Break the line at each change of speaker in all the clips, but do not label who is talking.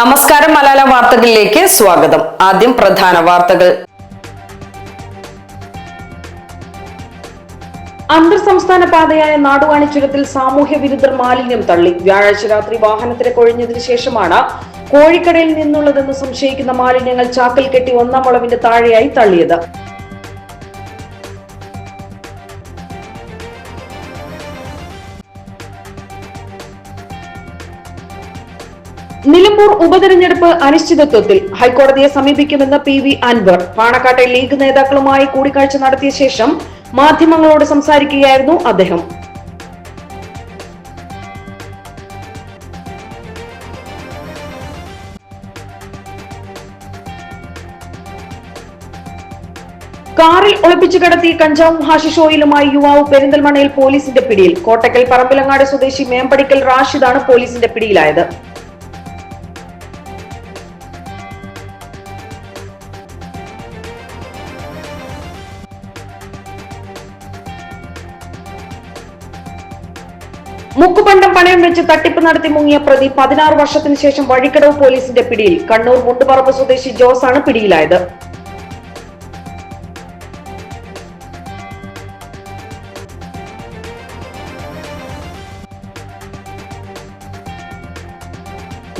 നമസ്കാരം മലയാള വാർത്തകളിലേക്ക് സ്വാഗതം ആദ്യം പ്രധാന വാർത്തകൾ അന്തർ സംസ്ഥാന പാതയായ നാടുവാണി ചുരത്തിൽ സാമൂഹ്യ വിരുദ്ധർ മാലിന്യം തള്ളി വ്യാഴാഴ്ച രാത്രി വാഹനത്തിന് കൊഴിഞ്ഞതിന് ശേഷമാണ് കോഴിക്കടയിൽ നിന്നുള്ളതെന്ന് സംശയിക്കുന്ന മാലിന്യങ്ങൾ ചാക്കിൽ കെട്ടി ഒന്നാം വളവിന്റെ താഴെയായി തള്ളിയത് നിലമ്പൂർ ഉപതെരഞ്ഞെടുപ്പ് അനിശ്ചിതത്വത്തിൽ ഹൈക്കോടതിയെ സമീപിക്കുമെന്ന് പി വി അൻവർ പാണക്കാട്ടെ ലീഗ് നേതാക്കളുമായി കൂടിക്കാഴ്ച നടത്തിയ ശേഷം മാധ്യമങ്ങളോട് സംസാരിക്കുകയായിരുന്നു അദ്ദേഹം കാറിൽ ഒളിപ്പിച്ചു കടത്തി കഞ്ചാവും ഹാഷിഷോയിലുമായി യുവാവ് പെരിന്തൽമണ്ണയിൽ പോലീസിന്റെ പിടിയിൽ കോട്ടക്കൽ പറമ്പിലങ്ങാട് സ്വദേശി മേമ്പടിക്കൽ റാഷിദാണ് പോലീസിന്റെ പിടിയിലായത് പണം പണയം വെച്ച് തട്ടിപ്പ് നടത്തി മുങ്ങിയ പ്രതി പതിനാറ് വർഷത്തിന് ശേഷം വഴിക്കടവ് പോലീസിന്റെ പിടിയിൽ കണ്ണൂർ മുണ്ടുപറമ്പ് സ്വദേശി ജോസ് ആണ് പിടിയിലായത്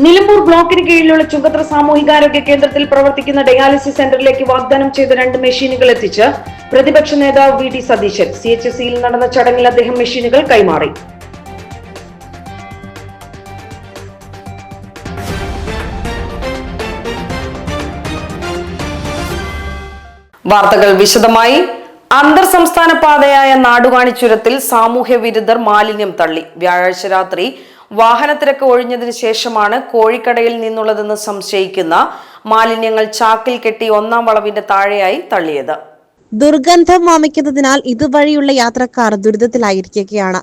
നിലമ്പൂർ ബ്ലോക്കിന് കീഴിലുള്ള ചുങ്കത്ര സാമൂഹികാരോഗ്യ കേന്ദ്രത്തിൽ പ്രവർത്തിക്കുന്ന ഡയാലിസിസ് സെന്ററിലേക്ക് വാഗ്ദാനം ചെയ്ത രണ്ട് മെഷീനുകൾ എത്തിച്ച് പ്രതിപക്ഷ നേതാവ് V D Satheesan C H സിയിൽ നടന്ന ചടങ്ങിൽ അദ്ദേഹം മെഷീനുകൾ കൈമാറി വാർത്തകൾ വിശദമായി അന്തർ സംസ്ഥാന പാതയായ നാടുകാണി ചുരത്തിൽ സാമൂഹ്യ വിരുദ്ധർ മാലിന്യം തള്ളി വ്യാഴാഴ്ച രാത്രി വാഹനത്തിരക്ക് ഒഴിഞ്ഞതിനു ശേഷമാണ് കോഴിക്കടയിൽ നിന്നുള്ളതെന്ന് സംശയിക്കുന്ന മാലിന്യങ്ങൾ ചാക്കിൽ കെട്ടി ഒന്നാം വളവിന്റെ താഴെയായി തള്ളിയത്
ദുർഗന്ധം വാമിക്കുന്നതിനാൽ ഇതുവഴിയുള്ള യാത്രക്കാർ ദുരിതത്തിലായിരിക്കുകയാണ്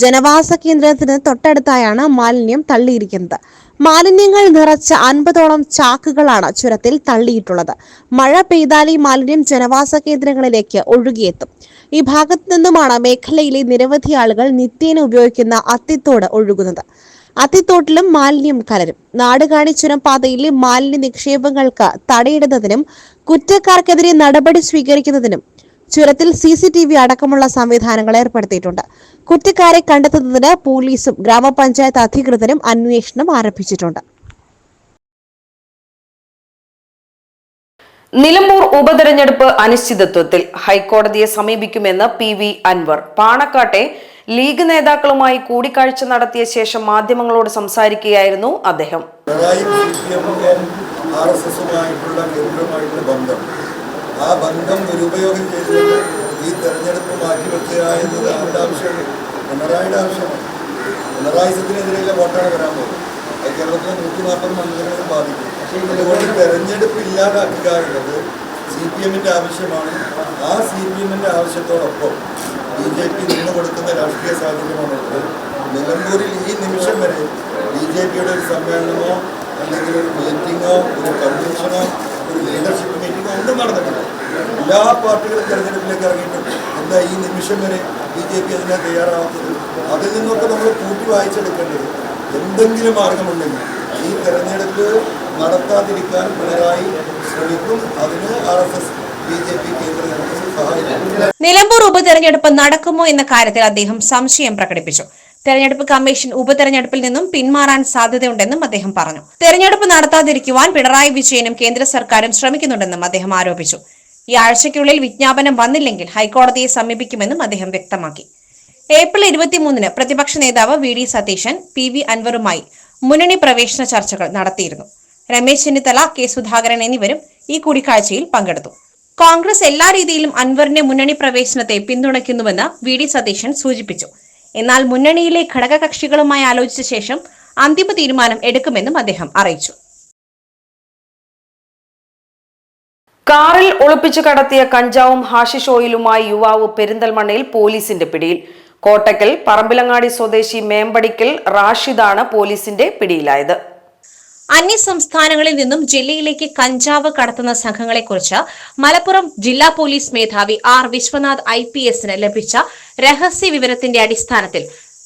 ജനവാസ കേന്ദ്രത്തിന് തൊട്ടടുത്തായാണ് മാലിന്യം തള്ളിയിരിക്കുന്നത് മാലിന്യങ്ങൾ നിറച്ച അൻപതോളം ചാക്കുകളാണ് ചുരത്തിൽ തള്ളിയിട്ടുള്ളത് മഴ പെയ്താൽ ഈ മാലിന്യം ജനവാസ കേന്ദ്രങ്ങളിലേക്ക് ഒഴുകിയെത്തും ഈ ഭാഗത്തു നിന്നുമാണ് മേഖലയിലെ നിരവധി ആളുകൾ നിത്യേന ഉപയോഗിക്കുന്ന അത്തിത്തോട് ഒഴുകുന്നത് അത്തിത്തോട്ടിലും മാലിന്യം കലരും നാടുകാണി ചുരം പാതയിലെ മാലിന്യ നിക്ഷേപങ്ങൾക്ക് തടയിടുന്നതിനും കുറ്റക്കാർക്കെതിരെ നടപടി സ്വീകരിക്കുന്നതിനും ചുരത്തിൽ സി സി ടി വി അടക്കമുള്ള സംവിധാനങ്ങൾ ഏർപ്പെടുത്തിയിട്ടുണ്ട് കുറ്റക്കാരെ കണ്ടെത്തുന്നതിന് പോലീസും ഗ്രാമപഞ്ചായത്ത് അധികൃതരും അന്വേഷണം ആരംഭിച്ചിട്ടുണ്ട്
നിലമ്പൂർ ഉപതെരഞ്ഞെടുപ്പ് അനിശ്ചിതത്വത്തിൽ ഹൈക്കോടതിയെ സമീപിക്കുമെന്ന് പി വി അൻവർ പാണക്കാട്ടെ ലീഗ് നേതാക്കളുമായി കൂടിക്കാഴ്ച നടത്തിയ ശേഷം മാധ്യമങ്ങളോട് സംസാരിക്കുകയായിരുന്നു അദ്ദേഹം ബന്ധം ആ ബന്ധം ദുരുപയോഗം ചെയ്തുകൊണ്ട് ഈ തെരഞ്ഞെടുപ്പ് മാറ്റിവെക്കുക എന്നത് അവരുടെ ആവശ്യമാണ് പിണറായിയുടെ ആവശ്യമാണ് സത്തിനെതിരെയുള്ള വോട്ടാണ് വരാൻ പോകുന്നത് അത് കേരളത്തിലെ നൂറ്റി നാൽപ്പത് മണ്ഡലങ്ങളെ ബാധിക്കും അതുകൊണ്ട് തെരഞ്ഞെടുപ്പ് ഇല്ലാതാക്കുക എന്നത് സി പി എമ്മിൻ്റെ ആവശ്യമാണ് ആ സി പി എമ്മിൻ്റെ ആവശ്യത്തോടൊപ്പം ബി ജെ പി നിന്ന് കൊടുക്കുന്ന രാഷ്ട്രീയ സാഹചര്യമാണുള്ളത് നിലമ്പൂരിൽ ഈ നിമിഷം വരെ ബി ജെ പിയുടെ ഒരു സമ്മേളനമോ അല്ലെങ്കിൽ ഒരു മീറ്റിങ്ങോ ഒരു കൺവെൻഷനോ ഒരു ലീഡർഷിപ്പ് ഒന്നും നടന്നിട്ടില്ല എല്ലാ പാർട്ടികളും തെരഞ്ഞെടുപ്പിലേക്ക് ഇറങ്ങിയിട്ടും എന്താ ഈ നിമിഷം വരെ ബി ജെ പി അതിനെ തയ്യാറാവാത്തത് അതിൽ നിന്നൊക്കെ നമ്മൾ കൂട്ടി വായിച്ചെടുക്കേണ്ടത് എന്തെങ്കിലും മാർഗമുണ്ടെങ്കിൽ ഈ തെരഞ്ഞെടുപ്പ് നടത്താതിരിക്കാൻ പിണറായി ശ്രമിക്കും അതിന് ആർ എസ് എസ് നിലമ്പൂർ ഉപതെരഞ്ഞെടുപ്പ് നടക്കുമോ എന്ന കാര്യത്തിൽ അദ്ദേഹം സംശയം പ്രകടിപ്പിച്ചു തെരഞ്ഞെടുപ്പ് കമ്മീഷൻ ഉപതെരഞ്ഞെടുപ്പിൽ നിന്നും പിന്മാറാൻ സാധ്യതയുണ്ടെന്നും അദ്ദേഹം പറഞ്ഞു തെരഞ്ഞെടുപ്പ് നടത്താതിരിക്കുവാൻ പിണറായി വിജയനും കേന്ദ്ര സർക്കാരും ശ്രമിക്കുന്നുണ്ടെന്നും അദ്ദേഹം ആരോപിച്ചു ഈ ആഴ്ചയ്ക്കുള്ളിൽ വിജ്ഞാപനം വന്നില്ലെങ്കിൽ ഹൈക്കോടതിയെ സമീപിക്കുമെന്നും അദ്ദേഹം വ്യക്തമാക്കി ഏപ്രിൽ ഇരുപത്തിമൂന്നിന് പ്രതിപക്ഷ നേതാവ് V D Satheesan P V അൻവറുമായി മുന്നണി പ്രവേശന ചർച്ചകൾ നടത്തിയിരുന്നു രമേശ് ചെന്നിത്തല കെ സുധാകരൻ എന്നിവരും ഈ കൂടിക്കാഴ്ചയിൽ പങ്കെടുത്തു കോൺഗ്രസ് എല്ലാ രീതിയിലും അൻവറിന്റെ മുന്നണി പ്രവേശനത്തെ പിന്തുണയ്ക്കുന്നുവെന്ന് വി ഡി സതീശൻ സൂചിപ്പിച്ചു എന്നാൽ മുന്നണിയിലെ ഘടകകക്ഷികളുമായി ആലോചിച്ച ശേഷം അന്തിമ തീരുമാനം എടുക്കുമെന്നും അദ്ദേഹം അറിയിച്ചു കാറിൽ ഒളിപ്പിച്ചു കടത്തിയ കഞ്ചാവും ഹാഷിഷ് ഓയിലുമായി യുവാവ് പെരിന്തൽമണ്ണയിൽ പോലീസിന്റെ പിടിയിൽ കോട്ടക്കൽ പറമ്പിലങ്ങാടി സ്വദേശി മേമ്പടിക്കൽ റാഷിദാണ് പോലീസിന്റെ പിടിയിലായത് അന്യ സംസ്ഥാനങ്ങളിൽ നിന്നും ജില്ലയിലേക്ക് കഞ്ചാവ് കടത്തുന്ന സംഘങ്ങളെക്കുറിച്ച് മലപ്പുറം ജില്ലാ പോലീസ് മേധാവി ആർ വിശ്വനാഥ് ഐ പി എസിന് ലഭിച്ച രഹസ്യ വിവരത്തിന്റെ അടിസ്ഥാനത്തിൽ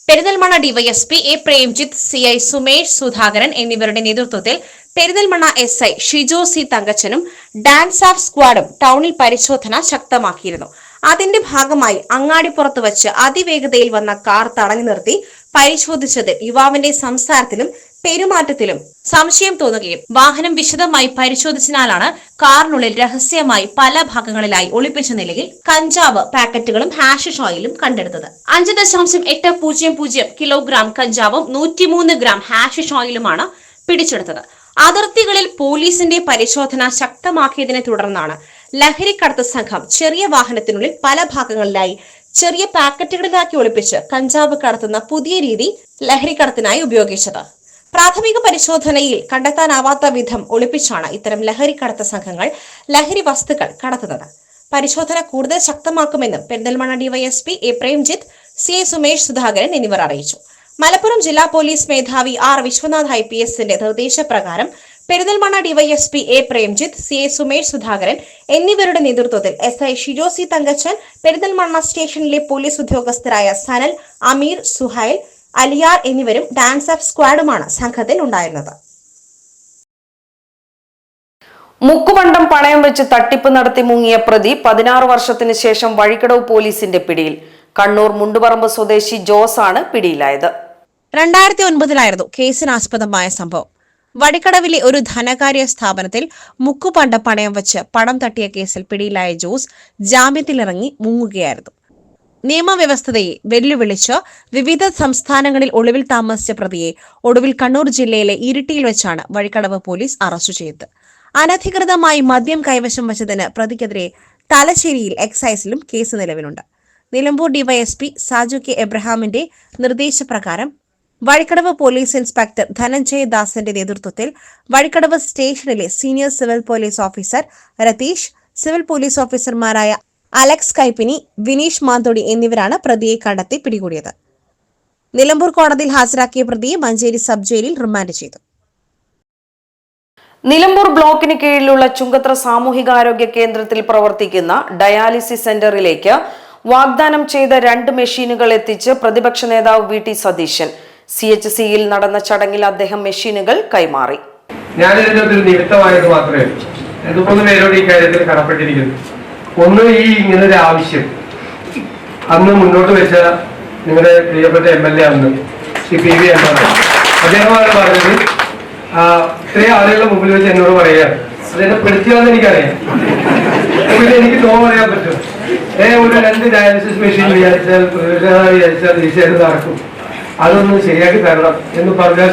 Perinthalmanna DYSP A Premjith C I Sumesh Sudhakaran എന്നിവരുടെ നേതൃത്വത്തിൽ Perinthalmanna S I Shijo C തങ്കച്ചനും ഡാൻസ് ആഫ് സ്ക്വാഡും ടൌണിൽ പരിശോധന ശക്തമാക്കിയിരുന്നു അതിന്റെ ഭാഗമായി അങ്ങാടിപ്പുറത്ത് വച്ച് അതിവേഗതയിൽ വന്ന കാർ തടഞ്ഞു നിർത്തി പരിശോധിച്ചത് യുവാവിന്റെ സംസാരത്തിലും പെരുമാറ്റത്തിലും സംശയം തോന്നുകയും വാഹനം വിശദമായി പരിശോധിച്ചതിനാലാണ് കാറിനുള്ളിൽ രഹസ്യമായി പല ഭാഗങ്ങളിലായി ഒളിപ്പിച്ച നിലയിൽ കഞ്ചാവ് പാക്കറ്റുകളും ഹാഷിഷ് ഓയിലും കണ്ടെടുത്തത് അഞ്ച് ദശാംശം എട്ട് പൂജ്യം പൂജ്യം കിലോഗ്രാം കഞ്ചാവും നൂറ്റിമൂന്ന് ഗ്രാം ഹാഷിഷ് ഓയിലുമാണ് പിടിച്ചെടുത്തത് അതിർത്തികളിൽ പോലീസിന്റെ പരിശോധന ശക്തമാക്കിയതിനെ തുടർന്നാണ് ലഹരിക്കടത്ത് സംഘം ചെറിയ വാഹനത്തിനുള്ളിൽ പല ഭാഗങ്ങളിലായി ചെറിയ പാക്കറ്റുകളിലാക്കി ഒളിപ്പിച്ച് കഞ്ചാവ് കടത്തുന്ന പുതിയ രീതി ലഹരിക്കടത്തിനായി ഉപയോഗിച്ചത് പ്രാഥമിക പരിശോധനയിൽ കണ്ടെത്താനാവാത്ത വിധം ഒളിപ്പിച്ചാണ് ഇത്തരം ലഹരി കടത്ത സംഘങ്ങൾ ലഹരി വസ്തുക്കൾ കടത്തുന്നത് പരിശോധന കൂടുതൽ ശക്തമാക്കുമെന്നും Perinthalmanna DYSP A Premjith C A Sumesh Sudhakaran എന്നിവർ അറിയിച്ചു മലപ്പുറം ജില്ലാ പോലീസ് മേധാവി ആർ വിശ്വനാഥ് ഐ പി എസിന്റെ നിർദ്ദേശപ്രകാരം Perinthalmanna DYSP A Premjith C A Sumesh Sudhakaran എന്നിവരുടെ നേതൃത്വത്തിൽ എസ് ഐ ഷിജോസി തങ്കച്ചൻ പെരിന്തൽമണ്ണ സ്റ്റേഷനിലെ പോലീസ് ഉദ്യോഗസ്ഥരായ സനൽ അമീർ സുഹൈൽ അലിയാർ എന്നിവരും ഡാൻസ് ഓഫ് സ്ക്വാഡുമാണ് സംഘത്തിൽ ഉണ്ടായിരുന്നത് മുക്കുമണ്ടം പണയം വെച്ച് തട്ടിപ്പ് നടത്തി മുങ്ങിയ പ്രതി പതിനാറ് വർഷത്തിന് ശേഷം വഴിക്കടവ് പോലീസിന്റെ പിടിയിൽ കണ്ണൂർ മുണ്ടുപറമ്പ് സ്വദേശി ജോസ് ആണ് പിടിയിലായത് രണ്ടായിരത്തി ഒൻപതിലായിരുന്നു കേസിനാസ്പദമായ സംഭവം വടിക്കടവിലെ ഒരു ധനകാര്യ സ്ഥാപനത്തിൽ മുക്കുപണ്ട പണയം വെച്ച് പണം തട്ടിയ കേസിൽ പിടിയിലായ ജോസ് ജാമ്യത്തിലിറങ്ങി മുങ്ങുകയായിരുന്നു നിയമവ്യവസ്ഥതയെ വെല്ലുവിളിച്ച് വിവിധ സംസ്ഥാനങ്ങളിൽ ഒളിവിൽ താമസിച്ച പ്രതിയെ ഒടുവിൽ കണ്ണൂർ ജില്ലയിലെ ഇരിട്ടിയിൽ വെച്ചാണ് വഴിക്കടവ് പോലീസ് അറസ്റ്റ് ചെയ്തത് അനധികൃതമായി മദ്യം കൈവശം വച്ചതിന് പ്രതിക്കെതിരെ തലശ്ശേരിയിൽ എക്സൈസിലും കേസ് നിലവിലുണ്ട് നിലമ്പൂർ ഡിവൈഎസ്പി സാജു കെ എബ്രഹാമിന്റെ നിർദ്ദേശപ്രകാരം വഴിക്കടവ് പോലീസ് ഇൻസ്പെക്ടർ ധനഞ്ജയ് ദാസിന്റെ നേതൃത്വത്തിൽ വഴിക്കടവ് സ്റ്റേഷനിലെ senior civil police officer Ratheesh civil police ഓഫീസർമാരായ അലക്സ് കൈപ്പിനി വിനീഷ് മാന്തോടി എന്നിവരാണ് പ്രതിയെ കണ്ടെത്തി പിടികൂടിയത് നിലമ്പൂർ കോടതിയിൽ ഹാജരാക്കിയ പ്രതിയെ മഞ്ചേരി സബ് ജയിലിൽ റിമാൻഡ് ചെയ്തു നിലമ്പൂർ ബ്ലോക്കിന് കീഴിലുള്ള ചുങ്കത്ര സാമൂഹികാരോഗ്യ കേന്ദ്രത്തിൽ പ്രവർത്തിക്കുന്ന ഡയാലിസിസ് സെന്ററിലേക്ക് വാഗ്ദാനം ചെയ്ത രണ്ട് മെഷീനുകൾ എത്തിച്ച് പ്രതിപക്ഷ നേതാവ് V T Satheesan C H സിയിൽ നടന്ന ചടങ്ങിൽ അദ്ദേഹം മെഷീനുകൾ കൈമാറി ഞാനിതിന്റെ ഒരു നിമിത്തമായത് മാത്രമേ മൂന്ന് പേരോട് ഈ കാര്യത്തിൽ കടപ്പെട്ടിരിക്കുന്നു ഒന്ന് ഈ ഇങ്ങനെ ഒരു ആവശ്യം അന്ന് മുന്നോട്ട് വെച്ച നിങ്ങളുടെ പ്രിയപ്പെട്ട എം എൽ എ അന്ന് ശ്രീ പി വി എം അദ്ദേഹമാണ് പറഞ്ഞത് ഇത്രയും ആളുകളുടെ മുമ്പിൽ വെച്ച് എന്നോട് പറയുക അദ്ദേഹത്തെ പെടുത്തിയാന്ന് എനിക്കറിയാം പിന്നെ എനിക്ക് തോ പറയാൻ പറ്റും ഏ ഒരു രണ്ട് ഡയാലിസിസ് മെഷീൻ വിചാരിച്ചാൽ വിചാരിച്ചാൽ തീർച്ചയായിട്ടും നടക്കും അതൊന്ന് ശരിയാക്കി തരണം എന്ന് പറഞ്ഞാൽ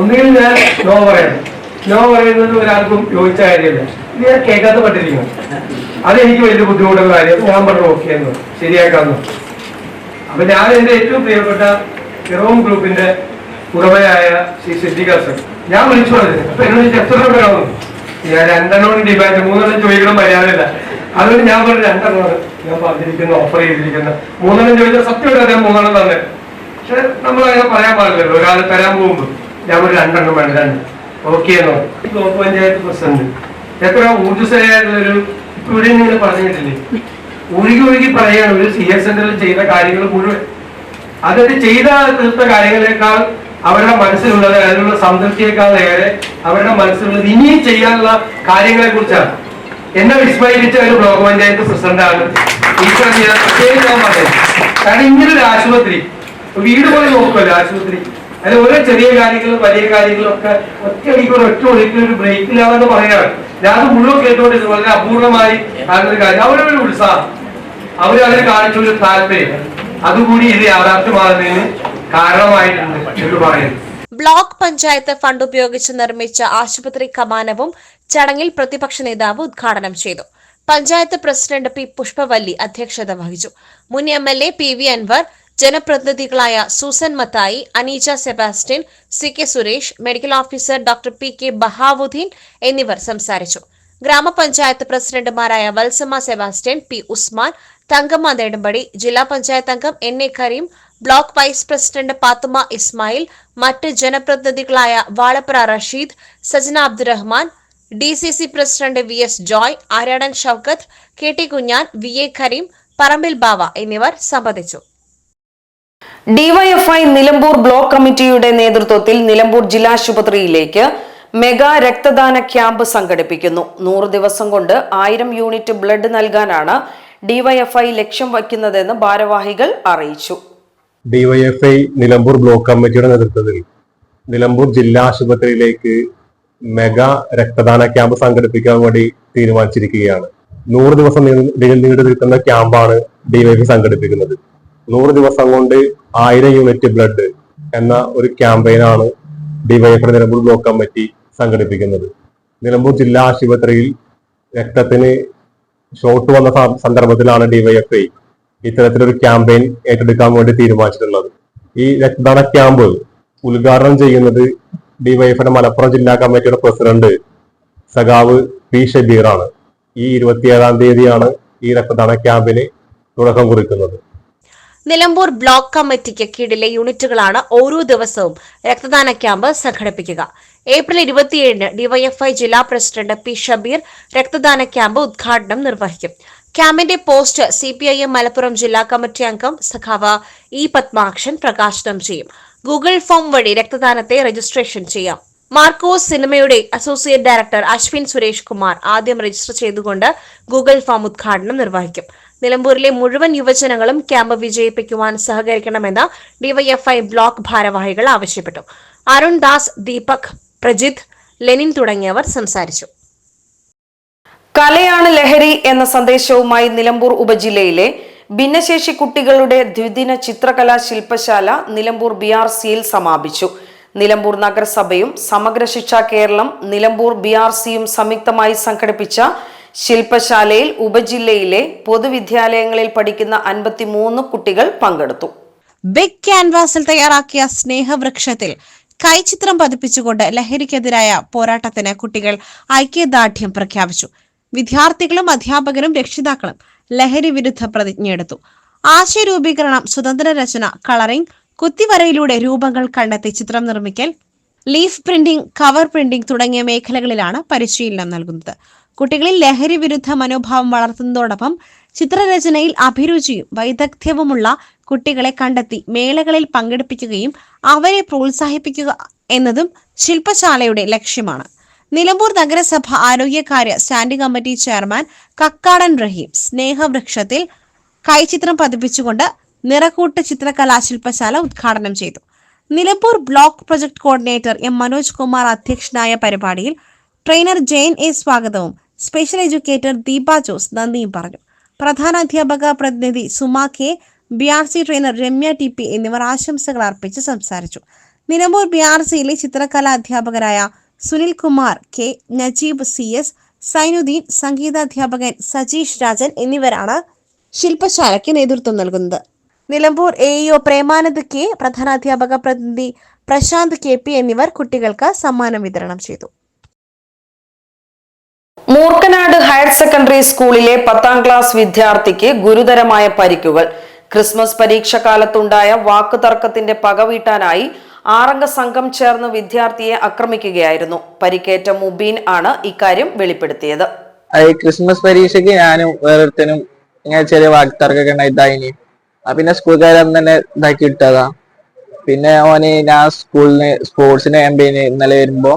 ഒന്നുകിൽ ഞാൻ നോ പറയണം നോ പറയുന്നത് ഒരാൾക്കും യോജിച്ച കാര്യമില്ല ഇത് ഞാൻ കേൾക്കാത്ത പട്ടിരിക്കും അതെനിക്ക് വലിയ ബുദ്ധിമുട്ടുള്ള കാര്യം ഞാൻ പറഞ്ഞു ഓക്കെ എന്ന് ശരിയാക്കാമെന്ന് അപ്പൊ ഞാൻ എന്റെ ഏറ്റവും പ്രിയപ്പെട്ട ഇറോം ഗ്രൂപ്പിന്റെ ഉറവയായ ശ്രീ സിദ്ധികാസൻ ഞാൻ വിളിച്ചു പറഞ്ഞത് അപ്പൊ എന്നോട് എത്ര രൂപ ഞാൻ രണ്ടെണ്ണം ഡിമാൻഡ് മൂന്നെണ്ണം ചോദിക്കണം മര്യാദയില്ല അതുകൊണ്ട് ഞാൻ പറഞ്ഞു രണ്ടെണ്ണം ഞാൻ പറഞ്ഞിരിക്കുന്ന ഓഫർ ചെയ്തിരിക്കുന്ന മൂന്നെണ്ണം ചോദിച്ചാൽ സത്യമായിട്ട് അദ്ദേഹം മൂന്നെണ്ണം തന്നെ പക്ഷെ നമ്മൾ പറയാൻ പാടില്ലല്ലോ ഒരാൾ തരാൻ പോകുമ്പോൾ ഞാൻ ഒരു രണ്ടെണ്ണം വേണ്ട രണ്ട് ഓക്കെയാണോ ബ്ലോക്ക് പഞ്ചായത്ത് പ്രസിഡന്റ് എത്ര ഒരു ഇവിടെ നിങ്ങൾ പറഞ്ഞിട്ടില്ലേ ഒഴുകി ഒഴുകി പറയുകയാണ് ഒരു സി എസ് സെന്ററിൽ ചെയ്ത കാര്യങ്ങൾ മുഴുവൻ അതായത് ചെയ്ത തീർത്ത കാര്യങ്ങളെക്കാൾ അവരുടെ മനസ്സിലുള്ളത് അതിനുള്ള സംതൃപ്തിയേക്കാൾ ഏറെ അവരുടെ മനസ്സിലുള്ളത് ഇനിയും ചെയ്യാനുള്ള കാര്യങ്ങളെ കുറിച്ചാണ് എന്നെ വിസ്മയിപ്പിച്ച ഒരു ബ്ലോക്ക് പഞ്ചായത്ത് പ്രസിഡന്റാണ് ഈശ്വരൻ പ്രത്യേകം ഞാൻ പറയുന്നത് കാരണം ഇങ്ങനൊരു ആശുപത്രി വീട് പോലെ നോക്കുമല്ലോ ആശുപത്രി അതിന് ഓരോ ചെറിയ കാര്യങ്ങളും വലിയ കാര്യങ്ങളും ഒക്കെ ഒറ്റ അടിക്കൂടെ ഒറ്റ ഒഴുക്കി ഒരു ബ്രേക്ക് ഇല്ലാതെ പറയാണ് ഞാൻ അത് മുഴുവൻ കേട്ടുകൊണ്ടിരുന്നു വളരെ അപൂർണമായി കാണുന്ന കാര്യം അവരുടെ ഒരു ഉത്സാഹം അവരവരെ കാണിച്ച ഒരു താല്പര്യം അതുകൂടി ഇത് യാഥാർത്ഥ്യമാകുന്നതിന് കാരണമായിട്ടുണ്ട് എന്ന് പറയുന്നത് ബ്ലോക്ക് പഞ്ചായത്ത് ഫണ്ട് ഉപയോഗിച്ച് നിർമ്മിച്ച ആശുപത്രി കമാനവും ചടങ്ങിൽ പ്രതിപക്ഷ നേതാവ് ഉദ്ഘാടനം ചെയ്തു പഞ്ചായത്ത് പ്രസിഡന്റ് പി പുഷ്പവല്ലി അധ്യക്ഷത വഹിച്ചു മുൻ M L A P V Anvar ജനപ്രതിനിധികളായ Susan Mathai Aneeja Sebastian C K Suresh medical officer doctor P K Bahavudheen എന്നിവർ സംസാരിച്ചു ഗ്രാമപഞ്ചായത്ത് പ്രസിഡന്റുമാരായ വത്സമ്മ സെബാസ്റ്റ്യൻ പി ഉസ്മാൻ തങ്കമ്മ നേടുമ്പടി ജില്ലാ പഞ്ചായത്ത് അംഗം N A Kareem block vice president Pathumma Ismail മറ്റ് ജനപ്രതിനിധികളായ Valapra Rasheed Sajana Abdurahman D C C president V S Joy Aradan Shoukath K T Kunhan V A Kareem Parambil Bava എന്നിവർ സംബന്ധിച്ചു ഡിവൈഎഫ്ഐ നിലമ്പൂർ ബ്ലോക്ക് കമ്മിറ്റിയുടെ നേതൃത്വത്തിൽ നിലമ്പൂർ ജില്ലാശുപത്രിയിലേക്ക് മെഗാ രക്തദാന ക്യാമ്പ് സംഘടിപ്പിക്കുന്നു നൂറ് ദിവസം കൊണ്ട് ആയിരം യൂണിറ്റ് ബ്ലഡ് നൽകാനാണ് ഡിവൈഎഫ്ഐ ലക്ഷ്യം വയ്ക്കുന്നതെന്ന് ഭാരവാഹികൾ അറിയിച്ചു
ഡിവൈഎഫ്ഐ നിലമ്പൂർ ബ്ലോക്ക് കമ്മിറ്റിയുടെ നേതൃത്വത്തിൽ നിലമ്പൂർ ജില്ലാ ആശുപത്രിയിലേക്ക് മെഗാ രക്തദാന ക്യാമ്പ് സംഘടിപ്പിക്കാൻ വേണ്ടി തീരുമാനിച്ചിരിക്കുകയാണ് നൂറ് ദിവസം നീണ്ടു നിൽക്കുന്ന ക്യാമ്പാണ് ഡിവൈഎഫ്ഐ സംഘടിപ്പിക്കുന്നത് നൂറ് ദിവസം കൊണ്ട് ആയിരം യൂണിറ്റ് ബ്ലഡ് എന്ന ഒരു ക്യാമ്പയിനാണ് ഡിവൈഎഫ് നിലമ്പൂർ ബ്ലോക്ക് കമ്മിറ്റി സംഘടിപ്പിക്കുന്നത് നിലമ്പൂർ ജില്ലാ ആശുപത്രിയിൽ രക്തത്തിന് ഷോട്ട് വന്ന സന്ദർഭത്തിലാണ് ഡിവൈഎഫ്ഐ ഇത്തരത്തിലൊരു ക്യാമ്പയിൻ ഏറ്റെടുക്കാൻ വേണ്ടി തീരുമാനിച്ചിട്ടുള്ളത് ഈ രക്തദാന ക്യാമ്പ് ഉദ്ഘാടനം ചെയ്യുന്നത് ഡിവൈഎഫിന്റെ മലപ്പുറം ജില്ലാ കമ്മിറ്റിയുടെ പ്രസിഡന്റ് സഖാവ് പി ഷബീറാണ് ഈ ഇരുപത്തിയേഴാം തീയതിയാണ് ഈ രക്തദാന ക്യാമ്പിന് തുടക്കം കുറിക്കുന്നത്
നിലമ്പൂർ ബ്ലോക്ക് കമ്മിറ്റിക്ക് കീഴിലെ യൂണിറ്റുകളാണ് ഓരോ ദിവസവും രക്തദാന ക്യാമ്പ് സംഘടിപ്പിക്കുക ഏപ്രിൽ ഇരുപത്തിയേഴിന് ഡിവൈഎഫ്ഐ ജില്ലാ പ്രസിഡന്റ് പി ഷബീർ രക്തദാന ക്യാമ്പ് ഉദ്ഘാടനം നിർവഹിക്കും ക്യാമ്പിന്റെ post C P I M Malappuram ജില്ലാ കമ്മിറ്റി അംഗം സഖാവ ഇ പത്മാക്ഷൻ പ്രകാശനം ചെയ്യും ഗൂഗിൾ ഫോം വഴി രക്തദാനത്തെ രജിസ്ട്രേഷൻ ചെയ്യാം മാർക്കോസ് സിനിമയുടെ അസോസിയേറ്റ് ഡയറക്ടർ അശ്വിൻ സുരേഷ് കുമാർ ആദ്യം രജിസ്റ്റർ ചെയ്തുകൊണ്ട് ഗൂഗിൾ ഫോം ഉദ്ഘാടനം നിർവഹിക്കും നിലമ്പൂരിലെ മുഴുവൻ യുവജനങ്ങളും ക്യാമ്പ് വിജയിപ്പിക്കുവാൻ സഹകരിക്കണമെന്ന് ഡിവൈഎഫ്ഐ ബ്ലോക്ക് ഭാരവാഹികൾ ആവശ്യപ്പെട്ടു അരുൺ ദാസ് ദീപക് പ്രജിത് ലെനിൻ തുടങ്ങിയവർ സംസാരിച്ചു കലയാണ് ലഹരി എന്ന സന്ദേശവുമായി നിലമ്പൂർ ഉപജില്ലയിലെ ഭിന്നശേഷി കുട്ടികളുടെ ദ്വിദിന ചിത്രകലാ ശില്പശാല നിലമ്പൂർ ബി ആർ സിയിൽ സമാപിച്ചു നിലമ്പൂർ നഗരസഭയും സമഗ്ര ശിക്ഷാ കേരളം നിലമ്പൂർ ബി ആർ സിയും സംയുക്തമായി സംഘടിപ്പിച്ച ശില്പശാലയിൽ ഉപജില്ലയിലെ പൊതുവിദ്യാലയങ്ങളിൽ പഠിക്കുന്ന അൻപത്തിമൂന്ന് കുട്ടികൾ പങ്കെടുത്തു ബിഗ് ക്യാൻവാസിൽ തയ്യാറാക്കിയ സ്നേഹവൃക്ഷത്തിൽ കൈചിത്രം പതിപ്പിച്ചുകൊണ്ട് ലഹരിക്കെതിരായ പോരാട്ടത്തിന് കുട്ടികൾ ഐക്യദാർഢ്യം പ്രഖ്യാപിച്ചു വിദ്യാർത്ഥികളും അധ്യാപകരും രക്ഷിതാക്കളും ലഹരി വിരുദ്ധ പ്രതിജ്ഞയെടുത്തു ആശയരൂപീകരണം സ്വതന്ത്ര രചന കളറിംഗ് കുത്തിവരയിലൂടെ രൂപങ്ങൾ കണ്ടെത്തി ചിത്രം നിർമ്മിക്കൽ ലീഫ് പ്രിന്റിംഗ് കവർ പ്രിന്റിംഗ് തുടങ്ങിയ മേഖലകളിലാണ് പരിശീലനം നൽകുന്നത് കുട്ടികളിൽ ലഹരി വിരുദ്ധ മനോഭാവം വളർത്തുന്നതോടൊപ്പം ചിത്രരചനയിൽ അഭിരുചിയും വൈദഗ്ധ്യവുമുള്ള കുട്ടികളെ കണ്ടെത്തി മേളകളിൽ പങ്കെടുപ്പിക്കുകയും അവരെ പ്രോത്സാഹിപ്പിക്കുക എന്നതും ശില്പശാലയുടെ ലക്ഷ്യമാണ് നിലമ്പൂർ നഗരസഭ ആരോഗ്യകാര്യ standing committee chairman Kakkadan Raheem സ്നേഹവൃക്ഷത്തിൽ കൈചിത്രം പതിപ്പിച്ചുകൊണ്ട് നിറക്കൂട്ട് ചിത്രകലാ ശില്പശാല ഉദ്ഘാടനം ചെയ്തു Nilambur block project coordinator M Manoj Kumar അധ്യക്ഷനായ പരിപാടിയിൽ ട്രെയിനർ ജയൻ എ സ്വാഗതവും സ്പെഷ്യൽ എഡ്യൂക്കേറ്റർ ദീപ ജോസ് നന്ദിയും പറഞ്ഞു പ്രധാന അധ്യാപക പ്രതിനിധി Suma K B R C trainer Ramya T P എന്നിവർ ആശംസകൾ അർപ്പിച്ച് സംസാരിച്ചു നിലമ്പൂർ ബി ആർ സിയിലെ ചിത്രകലാ അധ്യാപകരായ Sunil Kumar K Najeeb C S Sainuddin സംഗീതാധ്യാപകൻ സജീഷ് രാജൻ എന്നിവരാണ് ശില്പശാലയ്ക്ക് നേതൃത്വം നൽകുന്നത് Nilambur A EO e Premanand K പ്രധാനാധ്യാപക പ്രതിനിധി പ്രശാന്ത് കെ പി എന്നിവർ കുട്ടികൾക്ക് സമ്മാനം വിതരണം ചെയ്തു മൂർക്കനാട് ഹയർ സെക്കൻഡറി സ്കൂളിലെ പത്താം ക്ലാസ് വിദ്യാർത്ഥിക്ക് ഗുരുതരമായ പരിക്കുകൾ ക്രിസ്മസ് പരീക്ഷ കാലത്തുണ്ടായ വാക്കുതർക്കത്തിന്റെ പകവീട്ടാനായി ആറംഗ സംഘം ചേർന്ന് വിദ്യാർത്ഥിയെ ആക്രമിക്കുകയായിരുന്നു പരിക്കേറ്റ മുബീൻ ആണ് ഇക്കാര്യം വെളിപ്പെടുത്തിയത്
ക്രിസ്മസ് പരീക്ഷയ്ക്ക് ഞാനും വേറൊരുത്തനും ഇങ്ങനെ ചെറിയ വാക്കുതർക്കൊക്കെ ഉണ്ടായിനി പിന്നെ സ്കൂൾക്കാരൻ തന്നെ ഇതാക്കി ഇട്ടതാ പിന്നെ ഓന് ഞാൻ സ്കൂളിന് സ്പോർട്സിന് ക്യാമ്പയിന് ഇന്നലെ വരുമ്പോ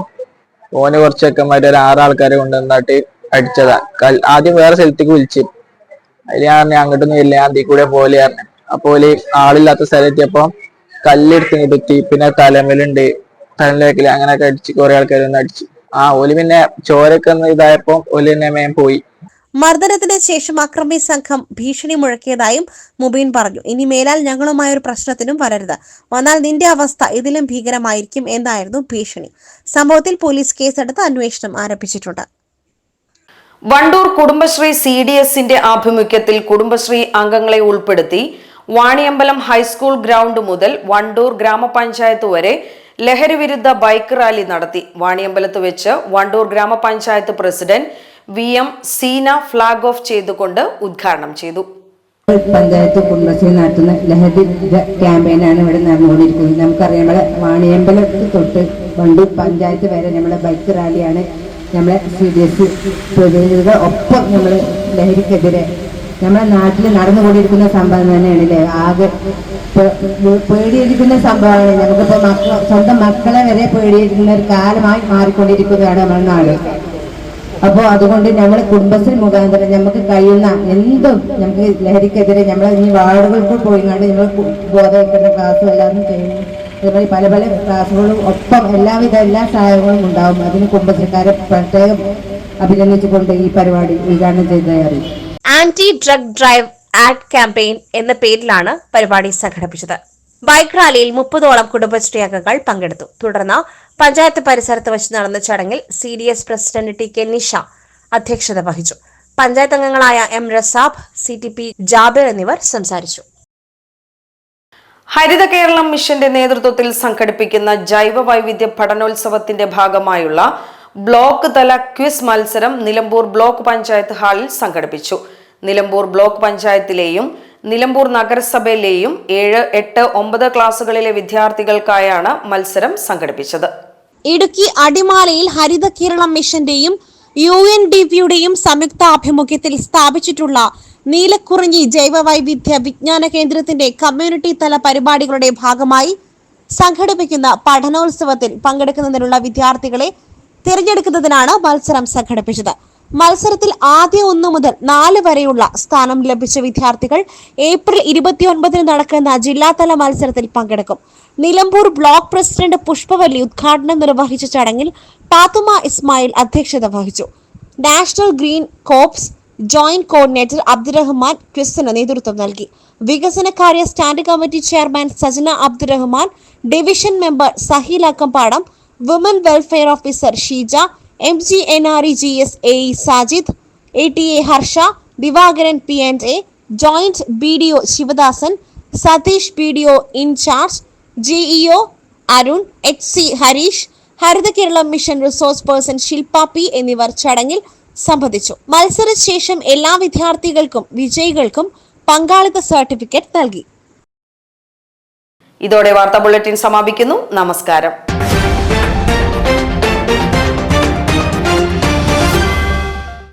ഓന് കുറച്ച് ചെക്കന്മാര് ഒരു ആറ് ആൾക്കാരെ കൊണ്ടുവന്നിട്ട് അടിച്ചതാ ആദ്യം വേറെ സ്ഥലത്തേക്ക് വിളിച്ച് അതിൽ ഞാൻ പറഞ്ഞു അങ്ങോട്ടൊന്നും ഇല്ല ഞാൻ അതിൽ കൂടെ പോലെ പറഞ്ഞു അപ്പൊ ഓല് ആളില്ലാത്ത സ്ഥലത്തെത്തിയപ്പോ കല്ലെടുത്ത് കിട്ടി പിന്നെ തലമേലുണ്ട് തലമിലേക്കില് അങ്ങനെയൊക്കെ അടിച്ച് കുറെ ആൾക്കാർ ഒന്ന് അടിച്ചു ആ ഓല് പിന്നെ ചോരൊക്കെ ഒന്ന് ഇതായപ്പോ ഓല് തന്നെ മേം പോയി
മർദ്ദനത്തിന് ശേഷം അക്രമി സംഘം ഭീഷണി മുഴക്കിയതായും മുബീൻ പറഞ്ഞു ഇനി മേലാൽ ഞങ്ങളുമായ ഒരു പ്രശ്നത്തിനും വരരുത് വന്നാൽ നിന്റെ അവസ്ഥ ഇതിലും ഭീകരമായിരിക്കും എന്നായിരുന്നു ഭീഷണി സംഭവത്തിൽ പോലീസ് കേസെടുത്ത് അന്വേഷണം ആരംഭിച്ചിട്ടുണ്ട് വണ്ടൂർ കുടുംബശ്രീ സി ഡി എസിന്റെ ആഭിമുഖ്യത്തിൽ കുടുംബശ്രീ അംഗങ്ങളെ ഉൾപ്പെടുത്തി വാണിയമ്പലം ഹൈസ്കൂൾ ഗ്രൗണ്ട് മുതൽ വണ്ടൂർ ഗ്രാമപഞ്ചായത്ത് വരെ വിരുദ്ധ ബൈക്ക് റാലി നടത്തി വാണിയമ്പലത്ത് വെച്ച് വണ്ടൂർ ഗ്രാമപഞ്ചായത്ത് president V M Seena flag off ചെയ്തുകൊണ്ട് ഉദ്ഘാടനം ചെയ്തു
പഞ്ചായത്ത് കുടുംബശ്രീ നടത്തുന്ന ലഹരി ക്യാമ്പയിനാണ് ഇവിടെ നടന്നുകൊണ്ടിരിക്കുന്നത് നമുക്കറിയാം നമ്മളെ വാണിയമ്പലത്ത് തൊട്ട് വണ്ടൂർ പഞ്ചായത്ത് വരെ നമ്മളെ ബൈക്ക് റാലിയാണ് നമ്മളെ സി ഡി എസ് ഇ ഒപ്പം നമ്മൾ ലഹരിക്കെതിരെ നമ്മളെ നാട്ടിൽ നടന്നുകൊണ്ടിരിക്കുന്ന സംഭവം തന്നെയാണ് ആകെ പേടിയിരിക്കുന്ന സംഭവമാണ് നമുക്കിപ്പോൾ മക്കൾ സ്വന്തം മക്കളെ വരെ പേടിയിരിക്കുന്ന ഒരു കാലമായി മാറിക്കൊണ്ടിരിക്കുന്നതാണ് നമ്മുടെ നാട് അപ്പോൾ അതുകൊണ്ട് നമ്മൾ കുടുംബശ്രീ മുഖാന്തരം നമുക്ക് കഴിയുന്ന എന്തും നമുക്ക് ലഹരിക്കെതിരെ നമ്മൾ ഈ വാർഡുകൾക്ക് പോയിങ്ങാണ്ട് നമ്മൾ ബോധവൽക്കരണ ക്ലാസ്സും എല്ലാം ചെയ്യുന്നു അതുപോലെ പല പല ക്ലാസ്സുകളും ഒപ്പം എല്ലാവിധ എല്ലാ സഹായങ്ങളും ഉണ്ടാവും അതിന് കുടുംബശ്രീക്കാരെ പ്രത്യേകം അഭിനന്ദിച്ചുകൊണ്ട് ഈ പരിപാടി ഉദ്ഘാടനം ചെയ്തതായി
anti drug drive act campaign എന്ന പേരിലാണ് പരിപാടി സംഘടിപ്പിച്ചത് ബൈക്ക് റാലിയിൽ മുപ്പതോളം കുടുംബശ്രീ അംഗങ്ങൾ പങ്കെടുത്തു തുടർന്ന് പഞ്ചായത്ത് പരിസരത്ത് വെച്ച് നടന്ന ചടങ്ങിൽ C D S president T K Nisha അധ്യക്ഷത വഹിച്ചു പഞ്ചായത്ത് അംഗങ്ങളായ M Rasab C T P Jabir എന്നിവർ സംസാരിച്ചു ഹരിത കേരളം മിഷന്റെ നേതൃത്വത്തിൽ സംഘടിപ്പിക്കുന്ന ജൈവ വൈവിധ്യ പഠനോത്സവത്തിന്റെ ഭാഗമായുള്ള ബ്ലോക്ക് തല ക്വിസ് മത്സരം നിലമ്പൂർ ബ്ലോക്ക് പഞ്ചായത്ത് ഹാളിൽ സംഘടിപ്പിച്ചു നിലമ്പൂർ ബ്ലോക്ക് പഞ്ചായത്തിലെയും നിലമ്പൂർ നഗരസഭയിലെയും ഏഴ് എട്ട് ഒമ്പത് ക്ലാസുകളിലെ വിദ്യാർത്ഥികൾക്കായാണ് മത്സരം സംഘടിപ്പിച്ചത് ഇടുക്കി അടിമാലയിൽ ഹരിത കേരളം മിഷന്റെയും യു എൻ ഡി പിയുടെയും സംയുക്ത ആഭിമുഖ്യത്തിൽ സ്ഥാപിച്ചിട്ടുള്ള നീലക്കുറിഞ്ഞി ജൈവ വൈവിധ്യ വിജ്ഞാന കേന്ദ്രത്തിന്റെ കമ്മ്യൂണിറ്റി തല പരിപാടികളുടെ ഭാഗമായി സംഘടിപ്പിക്കുന്ന പഠനോത്സവത്തിൽ പങ്കെടുക്കുന്നതിനുള്ള വിദ്യാർത്ഥികളെ തിരഞ്ഞെടുക്കുന്നതിനാണ് മത്സരം സംഘടിപ്പിച്ചത് മത്സരത്തിൽ ആദ്യ ഒന്നു മുതൽ നാല് വരെയുള്ള സ്ഥാനം ലഭിച്ച വിദ്യാർത്ഥികൾ ഏപ്രിൽ ഇരുപത്തിയൊൻപതിന് നടക്കുന്ന ജില്ലാതല മത്സരത്തിൽ പങ്കെടുക്കും നിലമ്പൂർ ബ്ലോക്ക് പ്രസിഡന്റ് പുഷ്പവല്ലി ഉദ്ഘാടനം നിർവഹിച്ച ചടങ്ങിൽ പാത്തുമ ഇസ്മായിൽ അധ്യക്ഷത വഹിച്ചു national green corps joint coordinator Abdurahman ക്വിസ്സിന് നേതൃത്വം നൽകി വികസന കാര്യ stand committee chairman Sajana Abdurahman division member Saheel Akkampadam women welfare officer Sheeja M G N R E G S A Sajid A T A Harsha Divakaran P and A joint B D O Sivadasan Satheesh B D O in charge GEO Arun H C Harish Haritha Kerala mission resource person Shilpa P എന്നിവർ ചടങ്ങിൽ സംബന്ധിച്ചു മത്സരശേഷം എല്ലാ വിദ്യാർത്ഥികൾക്കും വിജയികൾക്കും പങ്കാളിത്ത certificate നൽകി ഇതോടെ വാർത്താ bulletin സമാപിക്കുന്നു നമസ്കാരം